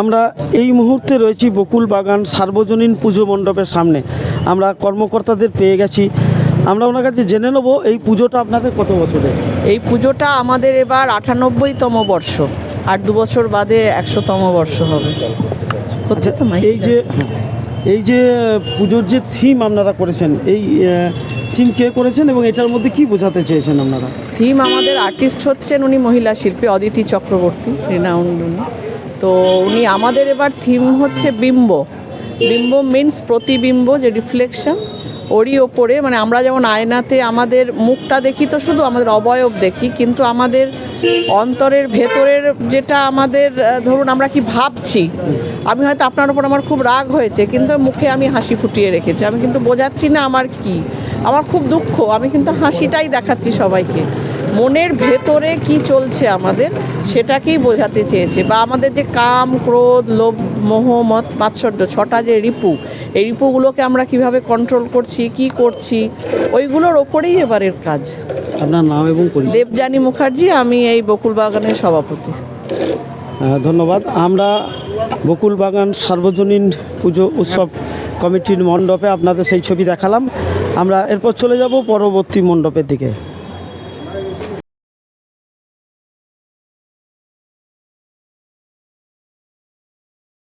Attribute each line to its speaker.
Speaker 1: আমরা এই মুহূর্তে রয়েছি বকুল বাগান সার্বজনীন পুজো মণ্ডপের সামনে। আমরা কর্মকর্তাদের পেয়ে গেছি। আমরা ওনার কাছে জেনে নেব এই পুজোটা আপনাদের কত বছরের
Speaker 2: এই পুজোটা আমাদের এবার আটানব্বইতম বর্ষ আর দু বছর বাদে একশোতম বর্ষ হবে। হচ্ছে তো
Speaker 1: এই যে এই যে পুজোর যে থিম আপনারা করেছেন এই থিম কে করেছেন এবং এটার মধ্যে কি বোঝাতে চেয়েছেন আপনারা?
Speaker 2: থিম আমাদের আর্টিস্ট হচ্ছেন উনি মহিলা শিল্পী অদিতি চক্রবর্তী রিনাউন্ড উনি তো উনি আমাদের এবার থিম হচ্ছে বিম্ব। বিম্ব মিন্স প্রতিবিম্ব, যে রিফ্লেকশন ওরই ওপরে মানে আমরা যেমন আয়নাতে আমাদের মুখটা দেখি, তো শুধু আমাদের অবয়ব দেখি, কিন্তু আমাদের অন্তরের ভেতরের যেটা আমাদের ধরুন আমরা কি ভাবছি, আমি হয়তো আপনার উপর আমার খুব রাগ হয়েছে, কিন্তু মুখে আমি হাসি ফুটিয়ে রেখেছি। আমি কিন্তু বোঝাচ্ছি না আমার কি। আমার খুব দুঃখ, আমি কিন্তু হাসিটাই দেখাচ্ছি সবাইকে। মনের ভেতরে কি চলছে আমাদের সেটাকেই বোঝাতে চেয়েছে বা আমাদের যে কাম ক্রোধ লোভ মোহ মত মাৎসর্য ছটা যে রিপু এই রিপুগুলোকে আমরা কীভাবে কন্ট্রোল করছি কি করছি ওইগুলোর ওপরেই এবারের কাজ।
Speaker 1: আপনার নাম এবং
Speaker 2: দেবযানী মুখার্জি আমি এই বকুল বাগানের সভাপতি।
Speaker 1: ধন্যবাদ। আমরা বকুল বাগান সার্বজনীন পুজো উৎসব কমিটির মণ্ডপে আপনাদের সেই ছবি দেখালাম। আমরা এরপর চলে যাব পরবর্তী মণ্ডপের দিকে।